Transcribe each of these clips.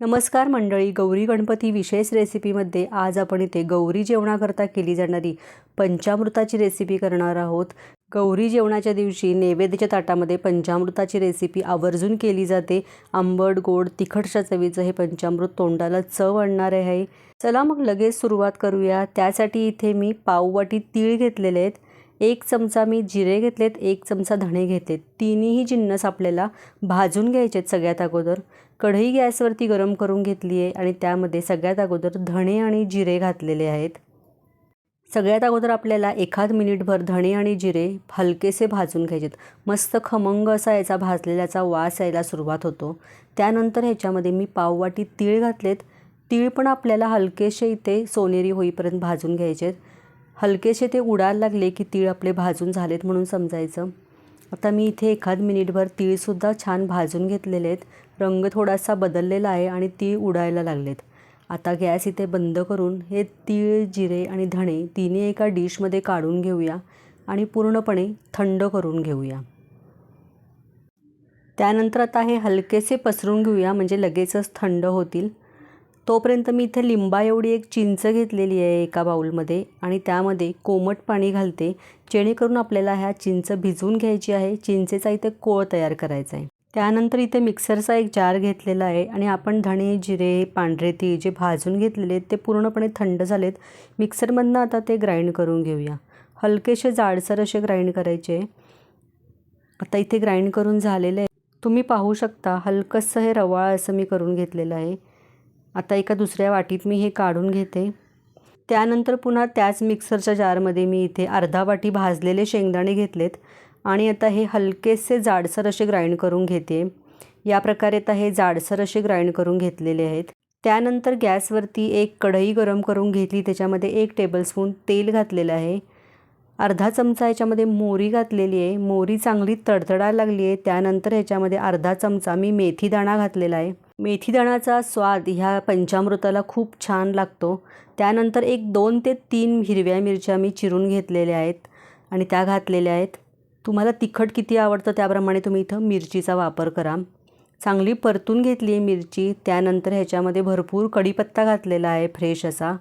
नमस्कार मंडळी गौरी गणपती विशेष रेसिपीमध्ये आज आपण इथे गौरी जेवणाकरता केली जाणारी पंचामृताची रेसिपी करणार आहोत. गौरी जेवणाच्या दिवशी नैवेद्याच्या ताटामध्ये पंचामृताची रेसिपी आवर्जून केली जाते. आंबट गोड तिखटच्या चवीचं हे पंचामृत तोंडाला चव आणणार आहे. चला मग लगेच सुरुवात करूया. त्यासाठी इथे मी पाववाटी तीळ घेतलेले आहेत. एक चमचा मी जिरे घेतलेत एक चमचा धणे घेतलेत. तिन्हीही जिन्नस आपल्याला भाजून घ्यायचे आहेत सगळ्यात अगोदर. कढई गॅसवरती गरम करून घेतली आहे आणि त्यामध्ये सगळ्यात अगोदर धणे आणि जिरे घातलेले आहेत. सगळ्यात अगोदर आपल्याला एखाद मिनिटभर धणे आणि जिरे हलकेसे भाजून घ्यायचेत. मस्त खमंग असा याचा भाजलेल्याचा वास यायला सुरुवात होतो. त्यानंतर ह्याच्यामध्ये मी पाववाटी तीळ घातलेत. तीळ पण आपल्याला हलकेसे इथे सोनेरी होईपर्यंत भाजून घ्यायचे हलकेसे ते उडायला लागले की तीळ आपले भाजून झालेत म्हणून समजायचं. आता मी इथे एखाद मिनिटभर तीळसुद्धा छान भाजून घेतलेले आहेत. रंग थोडासा बदललेला आहे आणि तीळ उडायला लागलेत. आता गॅस इथे बंद करून हे तीळ जिरे आणि धणे तिन्ही एका डिशमध्ये काढून घेऊया आणि पूर्णपणे थंड करून घेऊया. त्यानंतर आता हे हलकेसे पसरून घेऊया म्हणजे लगेचच थंड होतील. तोपर्यंत मी इथे लिंबा एवढी एक चिंच घेतलेली आहे एका बाऊलमध्ये आणि त्यामध्ये कोमट पाणी घालते जेणेकरून आपल्याला ह्या चिंच भिजवून घ्यायची आहे चिंचेचा इथे कोळ तयार करायचा आहे. त्यानंतर इथे मिक्सरचा एक जार घेतलेला आहे आणि आपण धणे जिरे पांढरे ती जे भाजून घेतलेले आहेत ते पूर्णपणे थंड झालेत. मिक्सरमधनं आता ते ग्राइंड करून घेऊया. हलकेसे जाडसर असे ग्राइंड करायचे आता इथे ग्राइंड करून झालेले आहे. तुम्ही पाहू शकता हलकंसं हे रवाळ असं मी करून घेतलेलं आहे. आता एका दुसऱ्या वाटीत मी हे काढून घेते. त्यानंतर पुन्हा त्याच मिक्सरच्या जारमध्ये मी इथे अर्धा वाटी भाजलेले शेंगदाणे घेतलेत आणि आता हे हलकेसे जाडसर असे ग्राइंड करून घेते. या प्रकारे आता हे जाडसर असे ग्राइंड करून घेतलेले आहेत. त्यानंतर गॅसवरती एक कढई गरम करून घेतली. त्याच्यामध्ये एक टेबलस्पून तेल घातलेलं आहे. अर्धा चमचा याच्यामध्ये मोरी घातलेली आहे. मोरी चांगली तडतडायला लागली आहे. त्यानंतर ह्याच्यामध्ये अर्धा चमचा मी मेथीदाणा घातलेला आहे. मेथीदाणाचा स्वाद ह्या पंचामृताला खूप छान लागतो. त्यानंतर एक दोन ते तीन हिरव्या मिरच्या मी चिरून घेतलेल्या आहेत आणि त्या घातलेल्या आहेत. तुम्हाला तिखट किती आवडतं त्याप्रमाणे तुम्ही इथं मिरचीचा वापर करा. चांगली परतून घेतली आहे मिरची त्यानंतर ह्याच्यामध्ये भरपूर कढीपत्ता घातलेला आहे फ्रेश असा.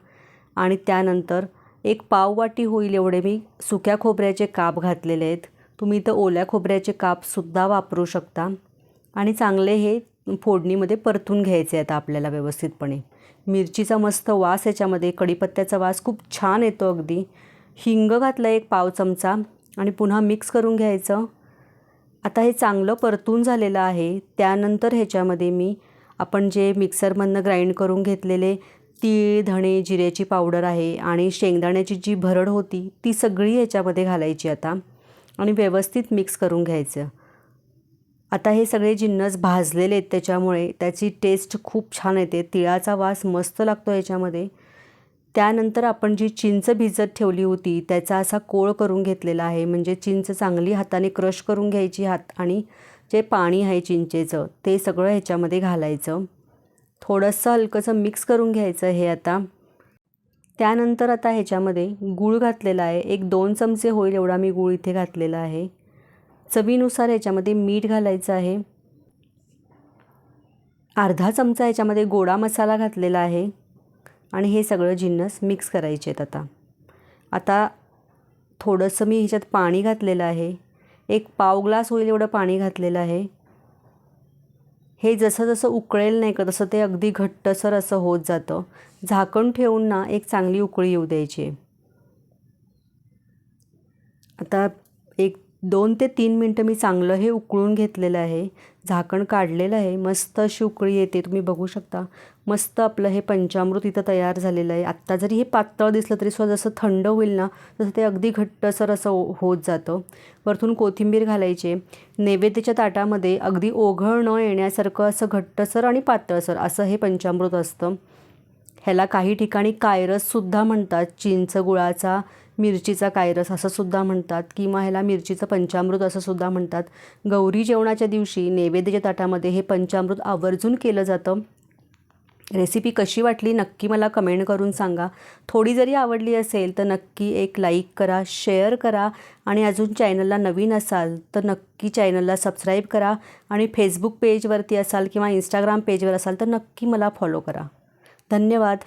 आणि त्यानंतर एक पाववाटी होईल एवढे मी सुक्या खोबऱ्याचे काप घातलेले आहेत. तुम्ही इथं ओल्या खोबऱ्याचे कापसुद्धा वापरू शकता. आणि चांगले हे फोडणीमध्ये परतून घ्यायचे आता आपल्याला व्यवस्थितपणे. मिरचीचा मस्त वास याच्यामध्ये कढीपत्त्याचा वास खूप छान येतो अगदी. हिंग घातलं एक पाव चमचा आणि पुन्हा मिक्स करून घ्यायचं. आता हे चांगलं परतून झालेलं आहे. त्यानंतर ह्याच्यामध्ये मी आपण जे मिक्सरमधनं ग्राइंड करून घेतलेले तीळ धणे जिऱ्याची पावडर आहे आणि शेंगदाण्याची जी भरड होती ती सगळी ह्याच्यामध्ये घालायची आता. आणि व्यवस्थित मिक्स करून घ्यायचं. आता हे सगळे जिन्नस भाजलेले आहेत त्याच्यामुळे त्याची टेस्ट खूप छान येते. तिळाचा वास मस्त लागतो याच्यामध्ये. त्यानंतर आपण जी चिंच भिजत ठेवली होती त्याचा असा कोळ करून घेतलेला आहे. म्हणजे चिंच चांगली हाताने क्रश करून घ्यायची हात आणि जे पाणी आहे चिंचेचं ते सगळं ह्याच्यामध्ये घालायचं. थोडंसं हलकंसं मिक्स करून घ्यायचं हे आता. त्यानंतर आता ह्याच्यामध्ये गूळ घातलेला आहे. एक दोन चमचे होईल एवढा मी गूळ इथे घातलेला आहे. चवीनुसार याच्यामध्ये मीठ घालायचं आहे. अर्धा चमचा याच्यामध्ये गोडा मसाला घातलेला आहे. आणि हे सगळं जिन्नस मिक्स करायचे आहेत आता. आता थोडंसं मी ह्याच्यात पाणी घातलेलं आहे. एक पाव ग्लास होईल एवढं पाणी घातलेलं आहे. हे जसं जसं उकळेल नाही का तसं ते अगदी घट्टसर असं होत जातं. झाकण ठेवून ना एक चांगली उकळी येऊ द्यायची आता एक दोन ते तीन मिनटं मी चांगलं हे उकळून घेतलेलं आहे. झाकण काढलेलं आहे. मस्त अशी उकळी येते. तुम्ही बघू शकता. मस्त आपलं हे पंचामृत इथं तयार झालेलं आहे. आत्ता जरी हे पातळ दिसलं तरी सुद्धा जसं थंड होईल ना तसं ते अगदी घट्टसर असं हो- होत जातं. वरतून कोथिंबीर घालायचे. नैवेद्याच्या ताटामध्ये अगदी ओघळ न येण्यासारखं असं घट्टसर आणि पातळसर असं हे पंचामृत असतं. ह्याला काही ठिकाणी कायरससुद्धा म्हणतात. चिंच गुळाचा मिरचीचा कायरस असं सुद्धा म्हणतात किंवा ह्याला मिरचीचं पंचामृत असं सुद्धा म्हणतात. गौरी जेवणाच्या दिवशी नैवेद्याच्या ताटामध्ये हे पंचामृत आवर्जून केलं जातं. रेसिपी कशी वाटली नक्की मला कमेंट करून सांगा. थोडी जरी आवडली असेल तर नक्की एक लाईक करा शेअर करा आणि अजून चॅनलला नवीन असाल तर नक्की चॅनलला सबस्क्राईब करा आणि फेसबुक पेजवरती असाल किंवा इंस्टाग्राम पेजवर असाल तर नक्की मला फॉलो करा. धन्यवाद.